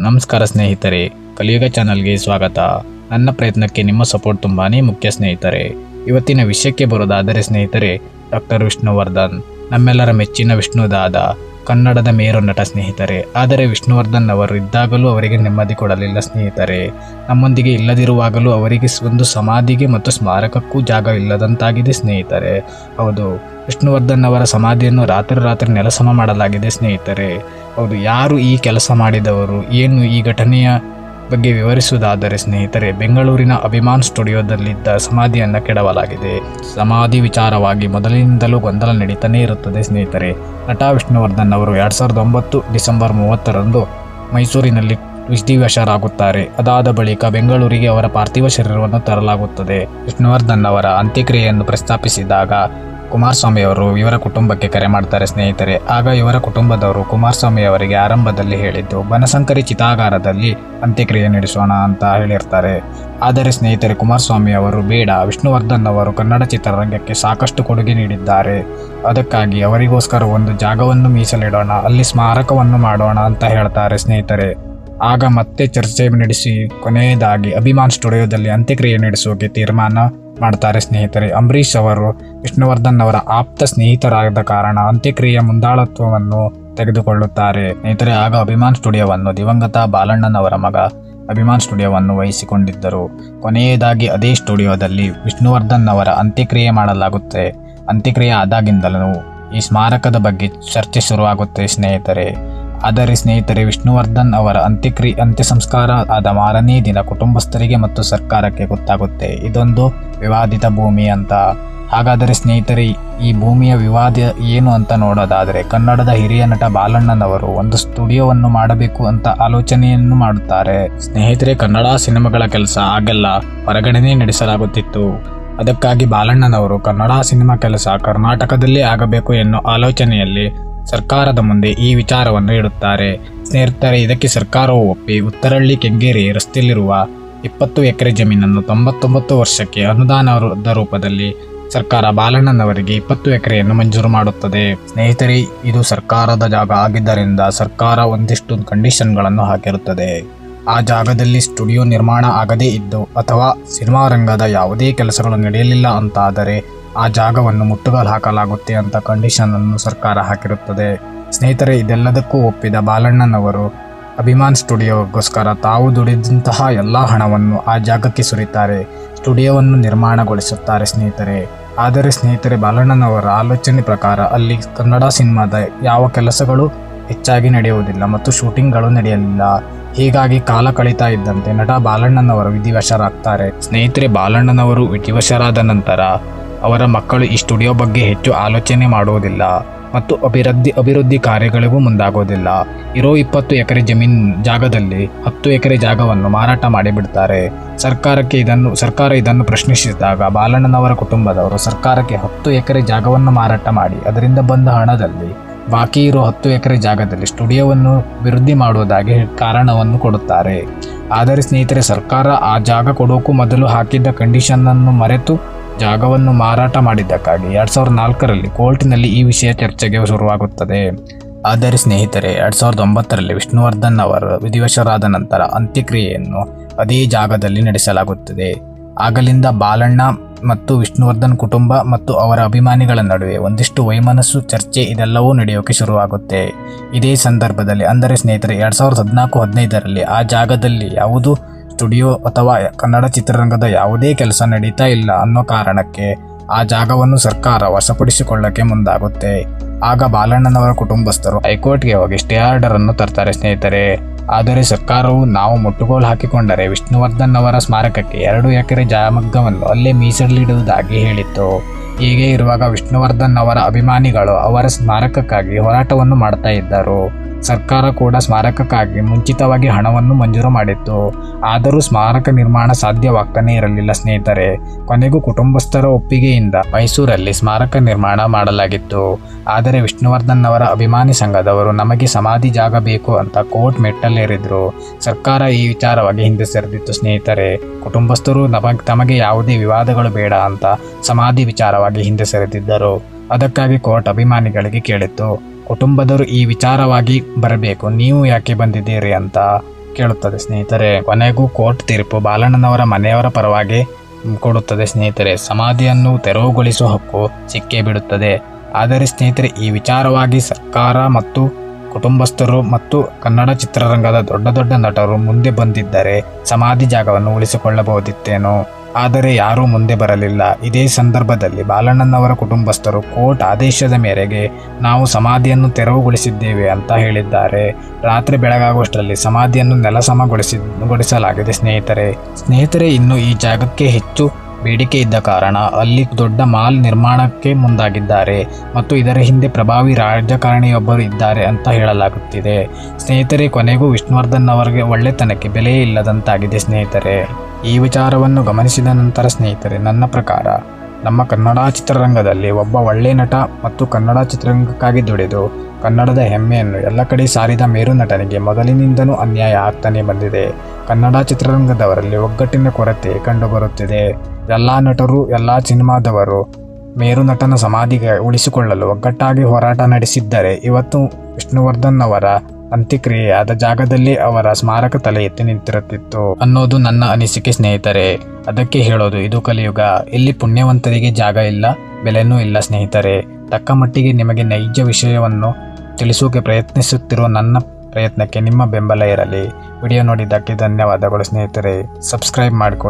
ನಮಸ್ಕಾರ ಸ್ನೇಹಿತರೆ, ಕಲಿಯುಗ ಚಾನಲ್ಗೆ ಸ್ವಾಗತ. ನನ್ನ ಪ್ರಯತ್ನಕ್ಕೆ ನಿಮ್ಮ ಸಪೋರ್ಟ್ ತುಂಬಾ ಮುಖ್ಯ ಸ್ನೇಹಿತರೆ. ಇವತ್ತಿನ ವಿಷಯಕ್ಕೆ ಬರೋದಾದರೆ ಸ್ನೇಹಿತರೆ, ಡಾಕ್ಟರ್ ವಿಷ್ಣುವರ್ಧನ್. ನಮ್ಮೆಲ್ಲರ ಮೆಚ್ಚಿನ ವಿಷ್ಣುದಾದ ಕನ್ನಡದ ಮೇರು ನಟ ಸ್ನೇಹಿತರೆ. ಆದರೆ ವಿಷ್ಣುವರ್ಧನ್ ಅವರು ಇದ್ದಾಗಲೂ ಅವರಿಗೆ ನೆಮ್ಮದಿ ಕೊಡಲಿಲ್ಲ ಸ್ನೇಹಿತರೆ. ನಮ್ಮೊಂದಿಗೆ ಇಲ್ಲದಿರುವಾಗಲೂ ಅವರಿಗೆ ಒಂದು ಸಮಾಧಿಗೆ ಮತ್ತು ಸ್ಮಾರಕಕ್ಕೂ ಜಾಗ ಇಲ್ಲದಂತಾಗಿದೆ ಸ್ನೇಹಿತರೆ. ಹೌದು, ವಿಷ್ಣುವರ್ಧನ್ ಅವರ ಸಮಾಧಿಯನ್ನು ರಾತ್ರಿ ರಾತ್ರಿ ನೆಲಸಮ ಮಾಡಲಾಗಿದೆ ಸ್ನೇಹಿತರೆ. ಹೌದು, ಯಾರು ಈ ಕೆಲಸ ಮಾಡಿದವರು? ಏನು ಈ ಘಟನೆಯ ಬಗ್ಗೆ ವಿವರಿಸುವುದಾದರೆ ಸ್ನೇಹಿತರೆ, ಬೆಂಗಳೂರಿನ ಅಭಿಮಾನ್ ಸ್ಟುಡಿಯೋದಲ್ಲಿದ್ದ ಸಮಾಧಿಯನ್ನು ಕೆಡವಲಾಗಿದೆ. ಸಮಾಧಿ ವಿಚಾರವಾಗಿ ಮೊದಲಿನಿಂದಲೂ ಗೊಂದಲ ನಡೀತಾನೇ ಇರುತ್ತದೆ ಸ್ನೇಹಿತರೆ. ನಟ ವಿಷ್ಣುವರ್ಧನ್ ಅವರು ಎರಡು ಸಾವಿರದ ಒಂಬತ್ತು ಡಿಸೆಂಬರ್ ಮೂವತ್ತರಂದು ಮೈಸೂರಿನಲ್ಲಿ ವಿಧಿವಶರಾಗುತ್ತಾರೆ. ಅದಾದ ಬಳಿಕ ಬೆಂಗಳೂರಿಗೆ ಅವರ ಪಾರ್ಥಿವ ಶರೀರವನ್ನು ತರಲಾಗುತ್ತದೆ. ವಿಷ್ಣುವರ್ಧನ್ ಅವರ ಅಂತ್ಯಕ್ರಿಯೆಯನ್ನು ಪ್ರಸ್ತಾಪಿಸಿದಾಗ ಕುಮಾರಸ್ವಾಮಿ ಅವರು ಇವರ ಕುಟುಂಬಕ್ಕೆ ಕರೆ ಮಾಡ್ತಾರೆ ಸ್ನೇಹಿತರೆ. ಆಗ ಇವರ ಕುಟುಂಬದವರು ಕುಮಾರಸ್ವಾಮಿ ಅವರಿಗೆ ಆರಂಭದಲ್ಲಿ ಹೇಳಿದ್ದು ಬನಸಂಕರಿ ಚಿತಾಗಾರದಲ್ಲಿ ಅಂತ್ಯಕ್ರಿಯೆ ನಡೆಸೋಣ ಅಂತ ಹೇಳಿರ್ತಾರೆ. ಆದರೆ ಸ್ನೇಹಿತರೆ, ಕುಮಾರಸ್ವಾಮಿ ಅವರು ಬೇಡ. ವಿಷ್ಣುವರ್ಧನ್ ಅವರು ಕನ್ನಡ ಚಿತ್ರರಂಗಕ್ಕೆ ಸಾಕಷ್ಟು ಕೊಡುಗೆ ನೀಡಿದ್ದಾರೆ. ಅದಕ್ಕಾಗಿ ಅವರಿಗೋಸ್ಕರ ಒಂದು ಜಾಗವನ್ನು ಮೀಸಲಿಡೋಣ, ಅಲ್ಲಿ ಸ್ಮಾರಕವನ್ನು ಮಾಡೋಣ ಅಂತ ಹೇಳ್ತಾರೆ ಸ್ನೇಹಿತರೆ. ಆಗ ಮತ್ತೆ ಚರ್ಚೆ ನಡೆಸಿ ಕೊನೆಯದಾಗಿ ಅಭಿಮಾನ್ ಸ್ಟುಡಿಯೋದಲ್ಲಿ ಅಂತ್ಯಕ್ರಿಯೆ ನಡೆಸೋಕೆ ತೀರ್ಮಾನ ಮಾಡ್ತಾರೆ ಸ್ನೇಹಿತರೆ. ಅಂಬರೀಷ್ ಅವರು ವಿಷ್ಣುವರ್ಧನ್ ಅವರ ಆಪ್ತ ಸ್ನೇಹಿತರಾದ ಕಾರಣ ಅಂತ್ಯಕ್ರಿಯೆಯ ಮುಂದಾಳತ್ವವನ್ನು ತೆಗೆದುಕೊಳ್ಳುತ್ತಾರೆ. ಸ್ನೇಹಿತರೆ, ಆಗ ಅಭಿಮಾನ್ ಸ್ಟುಡಿಯೋವನ್ನು ದಿವಂಗತ ಬಾಲಣ್ಣನವರ ಮಗ ಅಭಿಮಾನ್ ಸ್ಟುಡಿಯೋವನ್ನು ವಹಿಸಿಕೊಂಡಿದ್ದರು. ಕೊನೆಯದಾಗಿ ಅದೇ ಸ್ಟುಡಿಯೋದಲ್ಲಿ ವಿಷ್ಣುವರ್ಧನ್ ಅವರ ಅಂತ್ಯಕ್ರಿಯೆ ಮಾಡಲಾಗುತ್ತೆ. ಅಂತ್ಯಕ್ರಿಯೆ ಆದಾಗಿಂದಲೂ ಈ ಸ್ಮಾರಕದ ಬಗ್ಗೆ ಚರ್ಚೆ ಶುರುವಾಗುತ್ತೆ ಸ್ನೇಹಿತರೆ. ಆದರೆ ಸ್ನೇಹಿತರೆ, ವಿಷ್ಣುವರ್ಧನ್ ಅವರ ಅಂತ್ಯಕ್ರಿಯೆ ಅಂತ್ಯ ಸಂಸ್ಕಾರ ಆದ ಮಾರನೇ ದಿನ ಕುಟುಂಬಸ್ಥರಿಗೆ ಮತ್ತು ಸರ್ಕಾರಕ್ಕೆ ಗೊತ್ತಾಗುತ್ತೆ. ಇದೊಂದು ವಿವಾದಿತ ಭೂಮಿ ಅಂತ. ಹಾಗಾದರೆ ಸ್ನೇಹಿತರೆ, ಈ ಭೂಮಿಯ ವಿವಾದ ಏನು ಅಂತ ನೋಡೋದಾದರೆ, ಕನ್ನಡದ ಹಿರಿಯ ನಟ ಬಾಲಣ್ಣನವರು ಒಂದು ಸ್ಟುಡಿಯೋವನ್ನು ಮಾಡಬೇಕು ಅಂತ ಆಲೋಚನೆಯನ್ನು ಮಾಡುತ್ತಾರೆ. ಸ್ನೇಹಿತರೆ, ಕನ್ನಡ ಸಿನಿಮಾಗಳ ಕೆಲಸ ಆಗೆಲ್ಲ ಹೊರಗಡೆನೇ ನಡೆಸಲಾಗುತ್ತಿತ್ತು. ಅದಕ್ಕಾಗಿ ಬಾಲಣ್ಣನವರು ಕನ್ನಡ ಸಿನಿಮಾ ಕೆಲಸ ಕರ್ನಾಟಕದಲ್ಲೇ ಆಗಬೇಕು ಎನ್ನುವ ಆಲೋಚನೆಯಲ್ಲಿ ಸರ್ಕಾರದ ಮುಂದೆ ಈ ವಿಚಾರವನ್ನು ಇಡುತ್ತಾರೆ ಸ್ನೇಹಿತರೆ, ಇದಕ್ಕೆ ಸರ್ಕಾರವು ಒಪ್ಪಿ ಉತ್ತರಹಳ್ಳಿ ಕೆಂಗೇರಿ ರಸ್ತೆಯಲ್ಲಿರುವ ಇಪ್ಪತ್ತು ಎಕರೆ ಜಮೀನನ್ನು ತೊಂಬತ್ತೊಂಬತ್ತು ವರ್ಷಕ್ಕೆ ಅನುದಾನದ ರೂಪದಲ್ಲಿ ಸರ್ಕಾರ ಬಾಲಣ್ಣನವರಿಗೆ ಇಪ್ಪತ್ತು ಎಕರೆಯನ್ನು ಮಂಜೂರು ಮಾಡುತ್ತದೆ. ಸ್ನೇಹಿತರೆ, ಇದು ಸರ್ಕಾರದ ಜಾಗ ಆಗಿದ್ದರಿಂದ ಸರ್ಕಾರ ಒಂದಿಷ್ಟು ಕಂಡೀಷನ್ಗಳನ್ನು ಹಾಕಿರುತ್ತದೆ. ಆ ಜಾಗದಲ್ಲಿ ಸ್ಟುಡಿಯೋ ನಿರ್ಮಾಣ ಆಗದೇ ಇದ್ದು ಅಥವಾ ಸಿನಿಮಾ ರಂಗದ ಯಾವುದೇ ಕೆಲಸಗಳು ನಡೆಯಲಿಲ್ಲ ಅಂತಾದರೆ ಆ ಜಾಗವನ್ನು ಮುಟ್ಟುಗೋಲು ಹಾಕಲಾಗುತ್ತೆ ಅಂತ ಕಂಡೀಷನ್ ಅನ್ನು ಸರ್ಕಾರ ಹಾಕಿರುತ್ತದೆ. ಸ್ನೇಹಿತರೆ, ಇದೆಲ್ಲದಕ್ಕೂ ಒಪ್ಪಿದ ಬಾಲಣ್ಣನವರು ಅಭಿಮಾನ್ ಸ್ಟುಡಿಯೋಗೋಸ್ಕರ ತಾವು ದುಡಿದಂತಹ ಎಲ್ಲ ಹಣವನ್ನು ಆ ಜಾಗಕ್ಕೆ ಸುರಿತಾರೆ, ಸ್ಟುಡಿಯೋವನ್ನು ನಿರ್ಮಾಣಗೊಳಿಸುತ್ತಾರೆ ಸ್ನೇಹಿತರೆ. ಆದರೆ ಸ್ನೇಹಿತರೆ, ಬಾಲಣ್ಣನವರ ಆಲೋಚನೆ ಪ್ರಕಾರ ಅಲ್ಲಿ ಕನ್ನಡ ಸಿನಿಮಾದ ಯಾವ ಕೆಲಸಗಳು ಹೆಚ್ಚಾಗಿ ನಡೆಯುವುದಿಲ್ಲ ಮತ್ತು ಶೂಟಿಂಗ್ಗಳು ನಡೆಯಲಿಲ್ಲ. ಹೀಗಾಗಿ ಕಾಲ ಕಳೀತಾ ಇದ್ದಂತೆ ನಟ ಬಾಲಣ್ಣನವರು ವಿಧಿವಶರಾಗ್ತಾರೆ. ಸ್ನೇಹಿತರೆ, ಬಾಲಣ್ಣನವರು ವಿಧಿವಶರಾದ ನಂತರ ಅವರ ಮಕ್ಕಳು ಈ ಸ್ಟುಡಿಯೋ ಬಗ್ಗೆ ಹೆಚ್ಚು ಆಲೋಚನೆ ಮಾಡುವುದಿಲ್ಲ ಮತ್ತು ಅಭಿವೃದ್ಧಿ ಅಭಿವೃದ್ಧಿ ಕಾರ್ಯಗಳಿಗೂ ಮುಂದಾಗೋದಿಲ್ಲ ಇರೋ ಇಪ್ಪತ್ತು ಎಕರೆ ಜಮೀನ್ ಜಾಗದಲ್ಲಿ ಹತ್ತು ಎಕರೆ ಜಾಗವನ್ನು ಮಾರಾಟ ಮಾಡಿಬಿಡ್ತಾರೆ. ಸರ್ಕಾರಕ್ಕೆ ಇದನ್ನು ಸರ್ಕಾರ ಇದನ್ನು ಪ್ರಶ್ನಿಸಿದಾಗ ಬಾಲಣ್ಣನವರ ಕುಟುಂಬದವರು ಸರ್ಕಾರಕ್ಕೆ ಹತ್ತು ಎಕರೆ ಜಾಗವನ್ನು ಮಾರಾಟ ಮಾಡಿ ಅದರಿಂದ ಬಂದ ಹಣದಲ್ಲಿ ಬಾಕಿ ಇರೋ ಹತ್ತು ಎಕರೆ ಜಾಗದಲ್ಲಿ ಸ್ಟುಡಿಯೋವನ್ನು ಅಭಿವೃದ್ಧಿ ಮಾಡುವುದಾಗಿ ಕಾರಣವನ್ನು ಕೊಡುತ್ತಾರೆ. ಆದರೆ ಸ್ನೇಹಿತರೆ, ಸರ್ಕಾರ ಆ ಜಾಗ ಕೊಡೋಕ್ಕೂ ಮೊದಲು ಹಾಕಿದ್ದ ಕಂಡೀಷನ್ನನ್ನು ಮರೆತು ಜಾಗವನ್ನು ಮಾರಾಟ ಮಾಡಿದ್ದಕ್ಕಾಗಿ ಎರಡು ಸಾವಿರದ ನಾಲ್ಕರಲ್ಲಿ ಕೋರ್ಟಿನಲ್ಲಿ ಈ ವಿಷಯ ಚರ್ಚೆಗೆ ಶುರುವಾಗುತ್ತದೆ. ಆದರೆ ಸ್ನೇಹಿತರೆ, ಎರಡು ಸಾವಿರದ ಒಂಬತ್ತರಲ್ಲಿ ವಿಷ್ಣುವರ್ಧನ್ ಅವರು ವಿಧಿವಶರಾದ ನಂತರ ಅಂತ್ಯಕ್ರಿಯೆಯನ್ನು ಅದೇ ಜಾಗದಲ್ಲಿ ನಡೆಸಲಾಗುತ್ತದೆ. ಆಗಲಿಂದ ಬಾಲಣ್ಣ ಮತ್ತು ವಿಷ್ಣುವರ್ಧನ್ ಕುಟುಂಬ ಮತ್ತು ಅವರ ಅಭಿಮಾನಿಗಳ ನಡುವೆ ಒಂದಿಷ್ಟು ವೈಮನಸ್ಸು, ಚರ್ಚೆ ಇದೆಲ್ಲವೂ ನಡೆಯೋಕೆ ಶುರುವಾಗುತ್ತೆ. ಇದೇ ಸಂದರ್ಭದಲ್ಲಿ ಅಂದರೆ ಸ್ನೇಹಿತರೆ, ಎರಡು ಸಾವಿರದ ಹದಿನಾಲ್ಕು ಹದಿನೈದರಲ್ಲಿ ಆ ಜಾಗದಲ್ಲಿ ಯಾವುದು ಸ್ಟುಡಿಯೋ ಅಥವಾ ಕನ್ನಡ ಚಿತ್ರರಂಗದ ಯಾವುದೇ ಕೆಲಸ ನಡೀತಾ ಇಲ್ಲ ಅನ್ನೋ ಕಾರಣಕ್ಕೆ ಆ ಜಾಗವನ್ನು ಸರ್ಕಾರ ವಶಪಡಿಸಿಕೊಳ್ಳಕ್ಕೆ ಮುಂದಾಗುತ್ತೆ. ಆಗ ಬಾಲಣ್ಣನವರ ಕುಟುಂಬಸ್ಥರು ಹೈಕೋರ್ಟ್ಗೆ ಹೋಗಿ ಸ್ಟೇ ಆರ್ಡರ್ ಅನ್ನು ತರ್ತಾರೆ ಸ್ನೇಹಿತರೆ. ಆದರೆ ಸರ್ಕಾರವು ನಾವು ಮುಟ್ಟುಗೋಲು ಹಾಕಿಕೊಂಡರೆ ವಿಷ್ಣುವರ್ಧನ್ ಅವರ ಸ್ಮಾರಕಕ್ಕೆ ಎರಡು ಎಕರೆ ಜಾಮಗ್ಗವನ್ನು ಅಲ್ಲೇ ಮೀಸಲಿಡುವುದಾಗಿ ಹೇಳಿತ್ತು. ಹೀಗೆ ಇರುವಾಗ ವಿಷ್ಣುವರ್ಧನ್ ಅವರ ಅಭಿಮಾನಿಗಳು ಅವರ ಸ್ಮಾರಕಕ್ಕಾಗಿ ಹೋರಾಟವನ್ನು ಮಾಡ್ತಾ ಇದ್ದರು. ಸರ್ಕಾರ ಕೂಡ ಸ್ಮಾರಕಕ್ಕಾಗಿ ಮುಂಚಿತವಾಗಿ ಹಣವನ್ನು ಮಂಜೂರು ಮಾಡಿತ್ತು. ಆದರೂ ಸ್ಮಾರಕ ನಿರ್ಮಾಣ ಸಾಧ್ಯವಾಗ್ತಾನೆ ಇರಲಿಲ್ಲ ಸ್ನೇಹಿತರೆ. ಕೊನೆಗೂ ಕುಟುಂಬಸ್ಥರ ಒಪ್ಪಿಗೆಯಿಂದ ಮೈಸೂರಲ್ಲಿ ಸ್ಮಾರಕ ನಿರ್ಮಾಣ ಮಾಡಲಾಗಿತ್ತು. ಆದರೆ ವಿಷ್ಣುವರ್ಧನ್ ಅವರ ಅಭಿಮಾನಿ ಸಂಘದವರು ನಮಗೆ ಸಮಾಧಿ ಜಾಗ ಬೇಕು ಅಂತ ಕೋರ್ಟ್ ಮೆಟ್ಟಲೇರಿದ್ರು. ಸರ್ಕಾರ ಈ ವಿಚಾರವಾಗಿ ಹಿಂದೆ ಸರಿದಿತ್ತು ಸ್ನೇಹಿತರೆ. ಕುಟುಂಬಸ್ಥರು ನಮಗೆ ತಮಗೆ ಯಾವುದೇ ವಿವಾದಗಳು ಬೇಡ ಅಂತ ಸಮಾಧಿ ವಿಚಾರವಾಗಿ ಹಿಂದೆ ಸರಿದಿದ್ದರು. ಅದಕ್ಕಾಗಿ ಕೋರ್ಟ್ ಅಭಿಮಾನಿಗಳಿಗೆ ಕೇಳಿತ್ತು ಕುಟುಂಬದವರು ಈ ವಿಚಾರವಾಗಿ ಬರಬೇಕು, ನೀವು ಯಾಕೆ ಬಂದಿದ್ದೀರಿ? ಅಂತ ಕೇಳುತ್ತದೆ ಸ್ನೇಹಿತರೆ. ಕೊನೆಗೂ ಕೋರ್ಟ್ ತೀರ್ಪು ಬಾಲಣ್ಣನವರ ಮನೆಯವರ ಪರವಾಗಿ ಕೊಡುತ್ತದೆ ಸ್ನೇಹಿತರೆ. ಸಮಾಧಿಯನ್ನು ತೆರವುಗೊಳಿಸುವ ಹಕ್ಕು ಸಿಕ್ಕೇ ಬಿಡುತ್ತದೆ. ಆದರೆ ಸ್ನೇಹಿತರೆ, ಈ ವಿಚಾರವಾಗಿ ಸರ್ಕಾರ ಮತ್ತು ಕುಟುಂಬಸ್ಥರು ಮತ್ತು ಕನ್ನಡ ಚಿತ್ರರಂಗದ ದೊಡ್ಡ ದೊಡ್ಡ ನಟರು ಮುಂದೆ ಬಂದಿದ್ದರೆ ಸಮಾಧಿ ಜಾಗವನ್ನು ಉಳಿಸಿಕೊಳ್ಳಬಹುದಿತ್ತೇನೋ? ಆದರೆ ಯಾರೂ ಮುಂದೆ ಬರಲಿಲ್ಲ. ಇದೇ ಸಂದರ್ಭದಲ್ಲಿ ಬಾಲಣ್ಣನವರ ಕುಟುಂಬಸ್ಥರು ಕೋರ್ಟ್ ಆದೇಶದ ಮೇರೆಗೆ ನಾವು ಸಮಾಧಿಯನ್ನು ತೆರವುಗೊಳಿಸಿದ್ದೇವೆ ಅಂತ ಹೇಳಿದ್ದಾರೆ. ರಾತ್ರಿ ಬೆಳಗಾಗುವಷ್ಟರಲ್ಲಿ ಸಮಾಧಿಯನ್ನು ನೆಲಸಮಗೊಳಿಸಿ ಗೊಳಿಸಲಾಗಿದೆ ಸ್ನೇಹಿತರೆ. ಸ್ನೇಹಿತರೆ, ಇನ್ನು ಈ ಜಾಗಕ್ಕೆ ಹೆಚ್ಚು ಬೇಡಿಕೆ ಇದ್ದ ಕಾರಣ ಅಲ್ಲಿ ದೊಡ್ಡ ಮಾಲ್ ನಿರ್ಮಾಣಕ್ಕೆ ಮುಂದಾಗಿದ್ದಾರೆ ಮತ್ತು ಇದರ ಹಿಂದೆ ಪ್ರಭಾವಿ ರಾಜಕಾರಣಿಯೊಬ್ಬರು ಇದ್ದಾರೆ ಅಂತ ಹೇಳಲಾಗುತ್ತಿದೆ. ಸ್ನೇಹಿತರೆ, ಕೊನೆಗೂ ವಿಷ್ಣುವರ್ಧನ್ ಅವರಿಗೆ ಒಳ್ಳೆತನಕ್ಕೆ ಬೆಲೆಯೇ ಇಲ್ಲದಂತಾಗಿದೆ ಸ್ನೇಹಿತರೆ. ಈ ವಿಚಾರವನ್ನು ಗಮನಿಸಿದ ನಂತರ ಸ್ನೇಹಿತರೆ, ನನ್ನ ಪ್ರಕಾರ ನಮ್ಮ ಕನ್ನಡ ಚಿತ್ರರಂಗದಲ್ಲಿ ಒಬ್ಬ ಒಳ್ಳೆ ನಟ ಮತ್ತು ಕನ್ನಡ ಚಿತ್ರರಂಗಕ್ಕಾಗಿ ದುಡಿದು ಕನ್ನಡದ ಹೆಮ್ಮೆಯನ್ನು ಎಲ್ಲ ಕಡೆ ಸಾರಿದ ಮೇರು ನಟನಿಗೆ ಮೊದಲಿನಿಂದನೂ ಅನ್ಯಾಯ ಆಗ್ತಾನೆ ಬಂದಿದೆ. ಕನ್ನಡ ಚಿತ್ರರಂಗದವರಲ್ಲಿ ಒಗ್ಗಟ್ಟಿನ ಕೊರತೆ ಕಂಡುಬರುತ್ತಿದೆ. ಎಲ್ಲ ನಟರು, ಎಲ್ಲ ಸಿನಿಮಾದವರು ಮೇರು ನಟನ ಸಮಾಧಿಗೆ ಉಳಿಸಿಕೊಳ್ಳಲು ಒಗ್ಗಟ್ಟಾಗಿ ಹೋರಾಟ ನಡೆಸಿದ್ದರೆ ಇವತ್ತು ವಿಷ್ಣುವರ್ಧನ್ ಅವರ ಅಂತ್ಯಕ್ರಿಯೆಯಾದ ಜಾಗದಲ್ಲಿ ಅವರ ಸ್ಮಾರಕ ತಲೆ ಎತ್ತಿ ನಿಂತಿರುತ್ತಿತ್ತು. ಅನ್ನೋದು ನನ್ನ ಅನಿಸಿಕೆ ಸ್ನೇಹಿತರೆ. ಅದಕ್ಕೆ ಹೇಳೋದು ಇದು ಕಲಿಯುಗ. ಇಲ್ಲಿ ಪುಣ್ಯವಂತರಿಗೆ ಜಾಗ ಇಲ್ಲ, ಬೆಲೆನೂ ಇಲ್ಲ ಸ್ನೇಹಿತರೆ. ತಕ್ಕ ಮಟ್ಟಿಗೆ ನಿಮಗೆ ನೈಜ ವಿಷಯವನ್ನು ತಿಳಿಸೋಕೆ ಪ್ರಯತ್ನಿಸುತ್ತಿರುವ ನನ್ನ ಪ್ರಯತ್ನಕ್ಕೆ ನಿಮ್ಮ ಬೆಂಬಲ ಇರಲಿ. ವಿಡಿಯೋ ನೋಡಿದ್ದಕ್ಕೆ ಧನ್ಯವಾದಗಳು ಸ್ನೇಹಿತರೆ. ಸಬ್ಸ್ಕ್ರೈಬ್ ಮಾಡಿಕೊಳ್ಳಿ